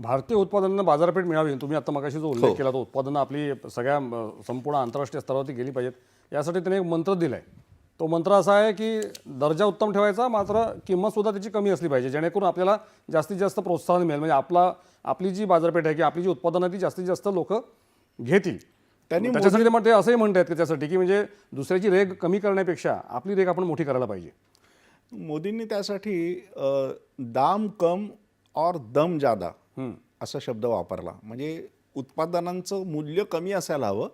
भारतीय उत्पादनांना बाजारपेठ मिळावी तुम्ही आता मगाशी जो उल्लेख हो. केला तो उत्पादनं आपली सगळ्या संपूर्ण आंतरराष्ट्रीय स्तरावरती गेली पाहिजेत. यासाठी त्याने एक मंत्र दिलाय. तो मंत्र असा आहे की दर्जा उत्तम ठेवायचा मात्र किंमत सुद्धा त्याची कमी असली पाहिजे. जेणेकरून आपल्याला जास्तीत जास्त प्रोत्साहन मिळेल. म्हणजे आपला आपली जी बाजारपेठ आहे की आपली जी उत्पादनं आहे ती जास्तीत जास्त लोक घेतील. त्यांनी त्याच्यासाठी ते म्हणते असंही म्हणतात की त्यासाठी की म्हणजे दुसऱ्याची रेग कमी करण्यापेक्षा आपली रेग आपण मोठी करायला पाहिजे. मोदींनी त्यासाठी दाम कम और दम जादा असा शब्द वापरला. म्हणजे उत्पादनांचं मूल्य कमी असायला हवं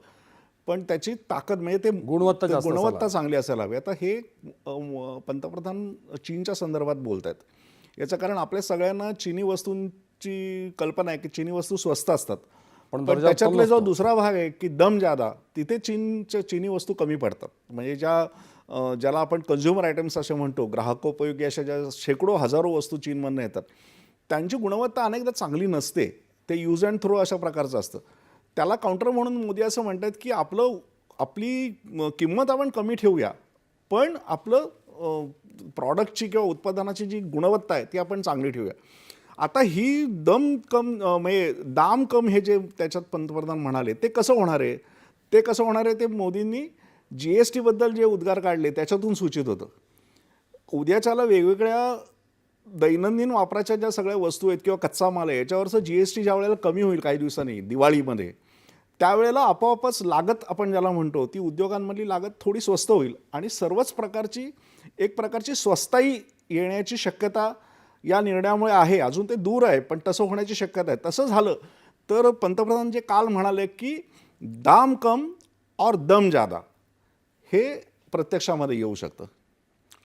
पण त्याची ताकद म्हणजे ते गुणवत्ता गुणवत्ता चांगली असायला हवी. आता हे पंतप्रधान चीनच्या संदर्भात बोलत आहेत याचं कारण आपल्या सगळ्यांना चिनी वस्तूंची कल्पना आहे की चिनी वस्तू स्वस्त असतात. पण त्याच्यातला जो दुसरा भाग आहे की दम जादा तिथे चीनच्या चिनी वस्तू कमी पडतात. म्हणजे ज्या ज्याला आपण कन्झ्युमर आयटम्स असे म्हणतो ग्राहकोपयोगी अशा ज्या शेकडो हजारो वस्तू चीनमधनं येतात. त्यांची गुणवत्ता अनेकदा चांगली नसते. ते यूज अँड थ्रो अशा प्रकारचं असतं. त्याला काउंटर म्हणून मोदी असं म्हणतात की आपलं आपली किंमत आपण कमी ठेवूया. पण आपलं प्रॉडक्टची किंवा उत्पादनाची जी गुणवत्ता आहे ती आपण चांगली ठेवूया. आता ही दम कम म्हणजे दाम कम हे जे त्याच्यात पंतप्रधान म्हणाले ते कसं होणार आहे? ते कसं होणार आहे? ते मोदींनी जी एस टीबद्दल जे उद्गार काढले त्याच्यातून सूचित होतं. उद्याच्याला वेगवेगळ्या दैनंदिन वापराच्या ज्या सगळ्या वस्तू आहेत किंवा कच्चा माल आहे याच्यावरचं जी एस टी ज्या वेळेला कमी होईल काही दिवसांनी दिवाळीमध्ये त्यावेळेला आपोआपच लागत आपण ज्याला म्हणतो ती उद्योगांमधली लागत थोडी स्वस्त होईल. आणि सर्वच प्रकारची एक प्रकारची स्वस्ताई येण्याची शक्यता या निर्णयामुळे आहे. अजून ते दूर आहे पण तसं होण्याची शक्यता आहे. तसं झालं तर पंतप्रधान जे काल म्हणाले की दाम कम और दम जादा हे प्रत्यक्षामध्ये येऊ शकतं.